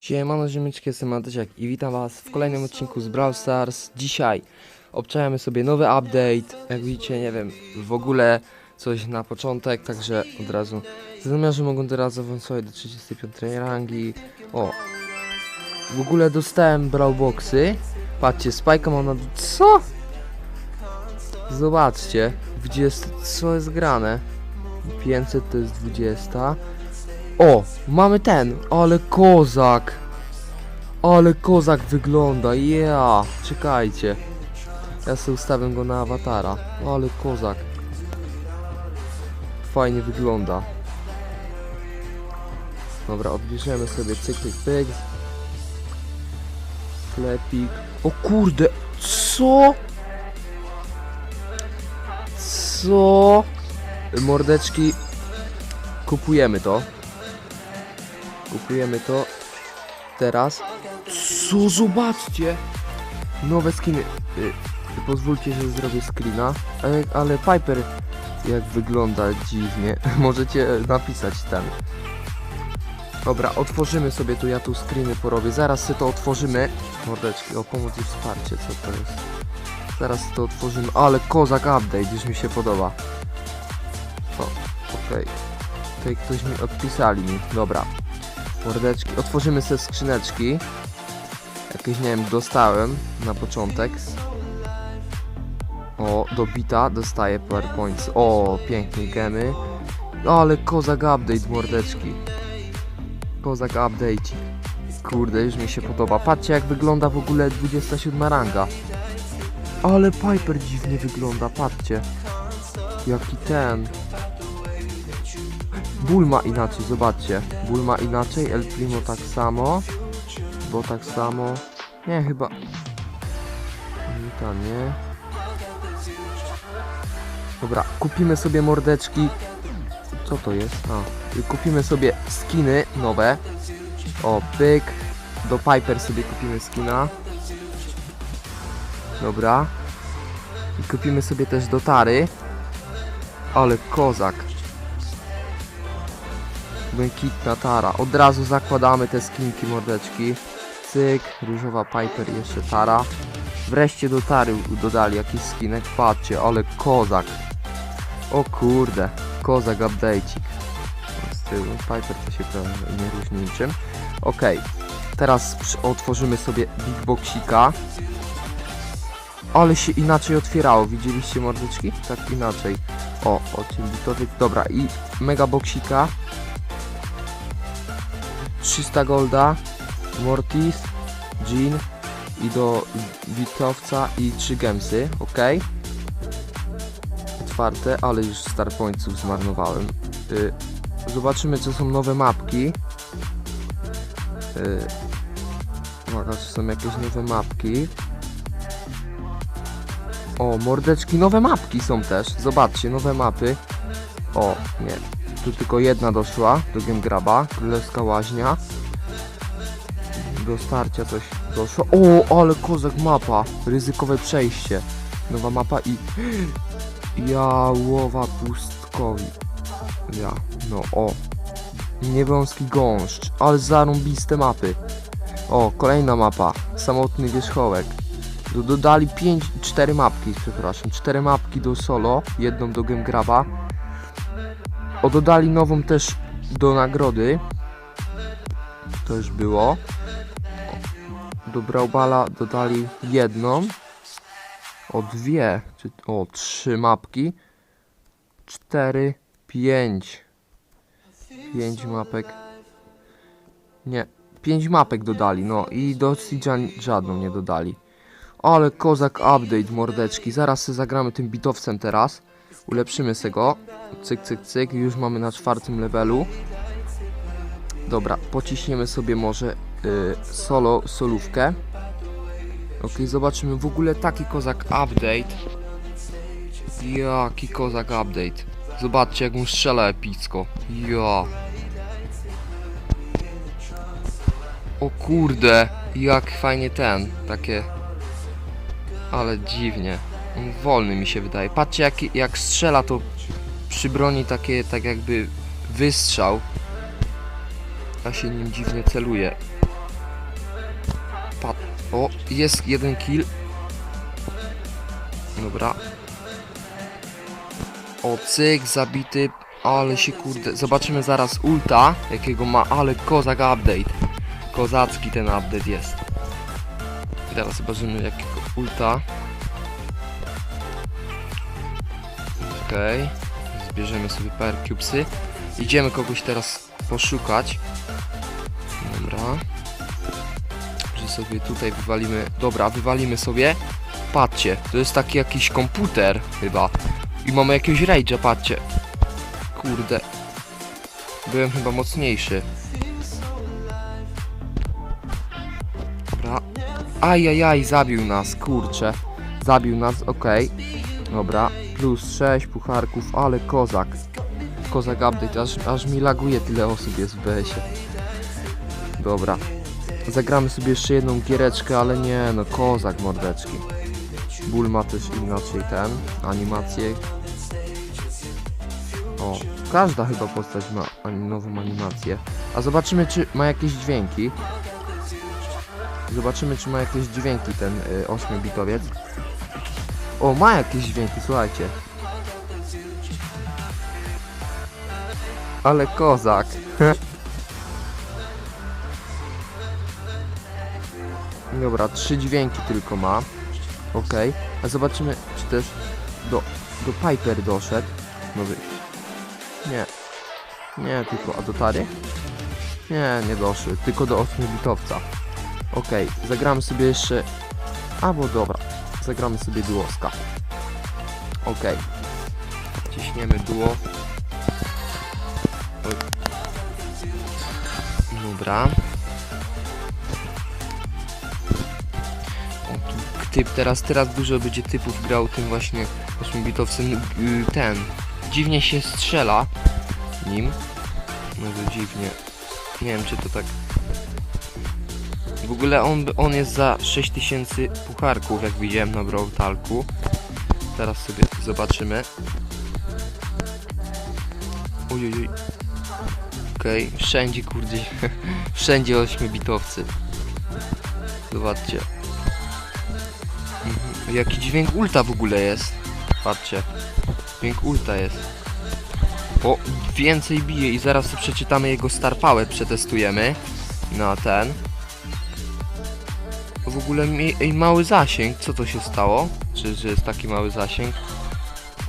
Siemano ziemyczki, jestem Antysiak i witam was w kolejnym odcinku z Brawl Stars. Dzisiaj obczajamy sobie nowy update, jak widzicie, nie wiem, w ogóle coś na początek, także od razu zamiarze mogą teraz awansować do 35 rangi. O, w ogóle dostałem Brawl Boxy, patrzcie, Spike'a mam na... co? Zobaczcie, 20, co jest grane? 500 to jest 20. O, mamy ten, ale kozak. Ale kozak wygląda, ja. Czekajcie. Ja sobie ustawię go na awatara. Ale kozak. Fajnie wygląda. Dobra, odbierzemy sobie cyk, cyk, pyk. Sklepik. O kurde, co? Co? Mordeczki. Kupujemy to. Kupujemy to teraz. Co zobaczcie? Nowe skiny. Y, pozwólcie, że zrobię screena. Ale, ale Piper jak wygląda dziwnie. Możecie napisać ten. Dobra, otworzymy sobie tu, ja tu screeny porobię. Zaraz sobie to otworzymy. Mordeczki, o pomoc i wsparcie, co to jest? Zaraz to otworzymy. Ale kozak update, już mi się podoba. O, okej. Tutaj ktoś mi odpisali mi. Dobra. Mordeczki. Otworzymy sobie skrzyneczki. Jakieś, nie wiem, dostałem na początek. O, do bita dostaję PowerPoints. O, pięknie gemy. Ale kozak update, mordeczki. Kozak update. Kurde, już mi się podoba. Patrzcie, jak wygląda w ogóle 27 ranga. Ale Piper dziwnie wygląda, patrzcie. Jaki ten. Bull ma inaczej, zobaczcie. Bull ma inaczej, El Primo tak samo. Bo tak samo. Nie, chyba. Nita nie. Dobra, kupimy sobie mordeczki. Co to jest? A, kupimy sobie skiny nowe. O, pyk. Do Piper sobie kupimy skina. Dobra. I kupimy sobie też do Tary. Ale kozak. Błękitna tara. Od razu zakładamy te skinki mordeczki. Cyk, różowa Piper, jeszcze tara. Wreszcie do tary dodali jakiś skinek. Patrzcie, ale kozak. O kurde, kozak update'ik. Z tyłu Piper to się prawie nie różni niczym. Okej, teraz przy- otworzymy sobie Big Boxika. Ale się inaczej otwierało, widzieliście mordeczki? Tak inaczej. O, o tym bitowy. Dobra, i mega boxika. 300 golda, Mortis, Jean i do bitowca i 3 gemsy, ok? Otwarte, ale już star zmarnowałem. Y, zobaczymy co są nowe mapki. Y, uwaga, czy są jakieś nowe mapki. O, mordeczki, nowe mapki są też. Zobaczcie, nowe mapy. O, nie, tu tylko jedna doszła do Game Graba, Królewska Łaźnia. Do starcia coś doszło. O, ale kozak mapa. Ryzykowe przejście. Nowa mapa i... Jałowa pustkowi. Ja, no o. Niewąski gąszcz, ale zarąbiste mapy. O, kolejna mapa. Samotny wierzchołek. Do- Dodali 5, 4 mapki, przepraszam. 4 mapki do solo, jedną do Game Graba. O, dodali nową też do nagrody. To już było. Do Braubala dodali jedną. O dwie, czy o trzy mapki. Cztery, pięć. Pięć mapek. Nie, pięć mapek dodali, no i do Siege'a żadną nie dodali. Ale kozak update, mordeczki. Zaraz zagramy tym bitowcem teraz. Ulepszymy se go. Cyk, cyk, cyk. Już mamy na czwartym levelu. Dobra, pociśniemy sobie może y, solo, solówkę. Ok, zobaczymy w ogóle taki kozak update. Jaki kozak update. Zobaczcie jak mu strzela epicko. Ja. O kurde, jak fajnie ten, takie... Ale dziwnie. On wolny mi się wydaje. Patrzcie jak, jak strzela to przy broni takie, tak jakby wystrzał. A się nim dziwnie celuje. O, jest jeden kill. Dobra. O, cyk, zabity. Ale się kurde. Zobaczymy zaraz ulta, jakiego ma, ale kozak update. Kozacki ten update jest. I teraz zobaczymy jakiego ulta. Okej. Zbierzemy sobie PR cubesy. Idziemy kogoś teraz poszukać. Dobra. Że sobie tutaj wywalimy. Dobra, wywalimy sobie. Patrzcie, to jest taki jakiś komputer chyba. I mamy jakiegoś rage'a, patrzcie. Kurde. Byłem chyba mocniejszy. Dobra. Ajajaj, zabił nas, kurczę. Zabił nas, okej. Dobra, plus 6 pucharków, ale kozak. Kozak update, aż, aż mi laguje tyle osób jest w BS-ie. Dobra. Zagramy sobie jeszcze jedną giereczkę, ale nie, no kozak mordeczki. Bull ma też inaczej ten, animację. O, każda chyba postać ma nową animację. A zobaczymy, czy ma jakieś dźwięki. Zobaczymy, czy ma jakieś dźwięki ten y, 8-bitowiec. O, ma jakieś dźwięki, słuchajcie. Ale kozak. Dobra, trzy dźwięki tylko ma. Okej. A zobaczymy, czy też do, do Piper doszedł. Nowy. Nie. Nie, tylko, a do Tary? Nie, nie doszedł, tylko do 8-bitowca. Okej, zagramy sobie jeszcze... Albo dobra, zagramy sobie duoska. Okej. Ciśniemy duo. Dobra. Typ teraz, teraz dużo będzie typów grał tym właśnie 8-bitowcem. y, Ten. Dziwnie się strzela nim. Może dziwnie. Nie wiem czy to tak w ogóle on, on jest za 6000 pucharków, jak widziałem na Brawl Talku. Teraz sobie zobaczymy. Ojojoj. Okej, wszędzie kurde, wszędzie 8-bitowcy. Zobaczcie. Mhm. Jaki dźwięk ulta w ogóle jest. Patrzcie. Dźwięk ulta jest. O, więcej bije i zaraz przeczytamy jego star power, przetestujemy. Na ten. W ogóle mi, ej, mały zasięg, co to się stało? Czy że jest taki mały zasięg?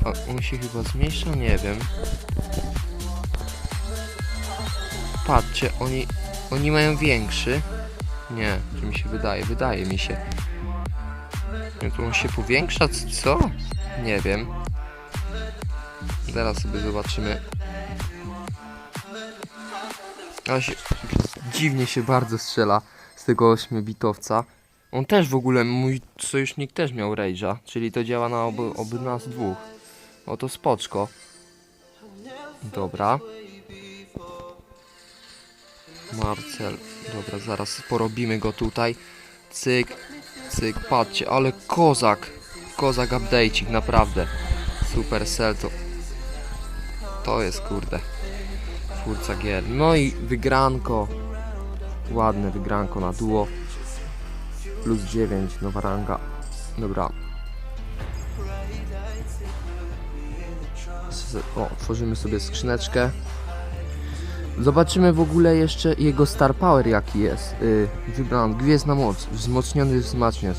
A on się chyba zmniejsza? Nie wiem. Patrzcie, oni, oni mają większy. Nie, czy mi się wydaje? Wydaje mi się. Nie, to on się powiększa, co? Nie wiem. Zaraz sobie zobaczymy. Dziwnie się bardzo strzela z tego 8-bitowca. On też w ogóle, mój sojusznik też miał Rage'a, czyli to działa na obu, obu nas dwóch. O to spoczko. Dobra. Marcel. Dobra, zaraz porobimy go tutaj. Cyk, cyk, patrzcie, ale kozak. Kozak update'ik, naprawdę. Supercell to... To jest kurde. Twórca gier. No i wygranko. Ładne wygranko na duo. Plus 9, nowa ranga. Dobra. O, tworzymy sobie skrzyneczkę. Zobaczymy w ogóle jeszcze jego star power jaki jest. Yy, wybrałem gwiezdna moc, wzmocniony wzmacniacz.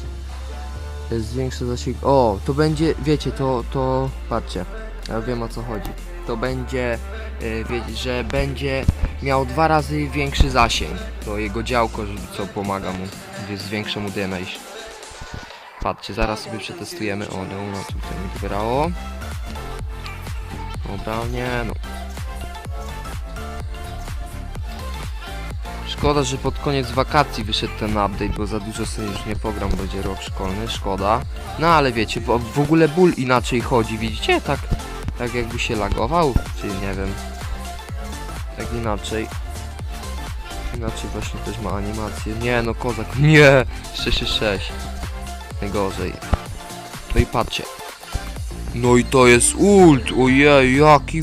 Yy, Zwiększa zasięg. O, to będzie, wiecie, to, to, patrzcie, ja wiem o co chodzi. To będzie, yy, wiecie, że będzie miał dwa razy większy zasięg. To jego działko, co pomaga mu, gdzie zwiększa mu damage. Patrzcie, zaraz sobie przetestujemy. O, no, no tutaj mi wybrało. Dobra, nie no. Szkoda, że pod koniec wakacji wyszedł ten update, bo za dużo sobie już nie pogram, będzie rok szkolny, szkoda. No ale wiecie, bo w ogóle ból inaczej chodzi, widzicie? Tak, tak jakby się lagował, czy nie wiem. Tak inaczej. Inaczej właśnie też ma animację. Nie no, kozak, nie! 666. Najgorzej. No i patrzcie. No i to jest ult! Ojej, jaki...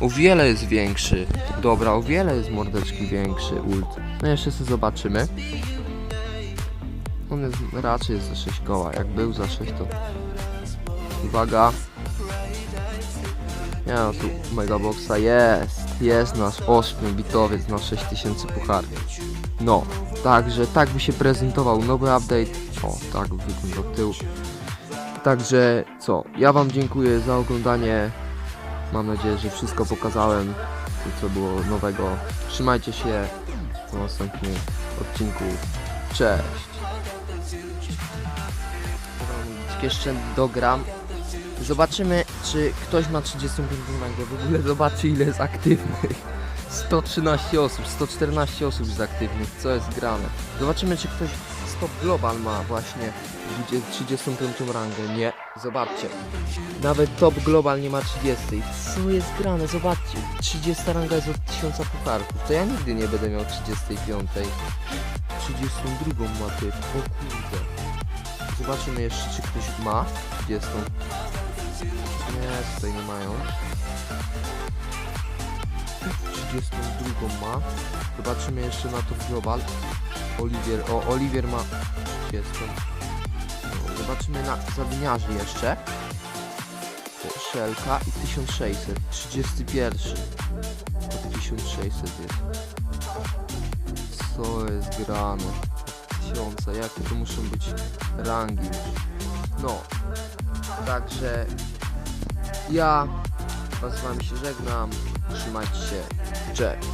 O wiele jest większy. Dobra, o wiele jest mordeczki większy ult. No jeszcze sobie zobaczymy. On jest raczej jest za 6 koła. Jak był za 6 to... Uwaga. Nie no, tu Megaboxa jest. Jest nasz 8-bitowiec na 6000 pucharów. No, także tak by się prezentował nowy update. O, tak wygląda tył. Także co, ja wam dziękuję za oglądanie. Mam nadzieję, że wszystko pokazałem, co było nowego. Trzymajcie się. Do następnych odcinków. Cześć. Jeszcze dogram. Zobaczymy, czy ktoś ma 35 rangę. W ogóle zobaczy, ile jest aktywnych. 113 osób, 114 osób jest aktywnych. Co jest grane? Zobaczymy, czy ktoś Stop Global ma właśnie 20 35 rangę. Nie, zobaczcie. Nawet Top Global nie ma 30. Co jest grane? Zobaczcie. 30 ranga jest od 1000 pucharków. To ja nigdy nie będę miał 35. 32 ma typ. O kurde. Zobaczymy jeszcze, czy ktoś ma 30. Tutaj nie mają. 32 ma. Zobaczymy jeszcze na Top Global. Oliwier, o, Oliwier ma 30. No, zobaczymy na zadyniarzy jeszcze. Szelka i 1600. 31. To 1600 jest. Co jest grane? Tysiąca, jakie to muszą być rangi. No. Także ja z wami się żegnam. Trzymajcie się. Cześć.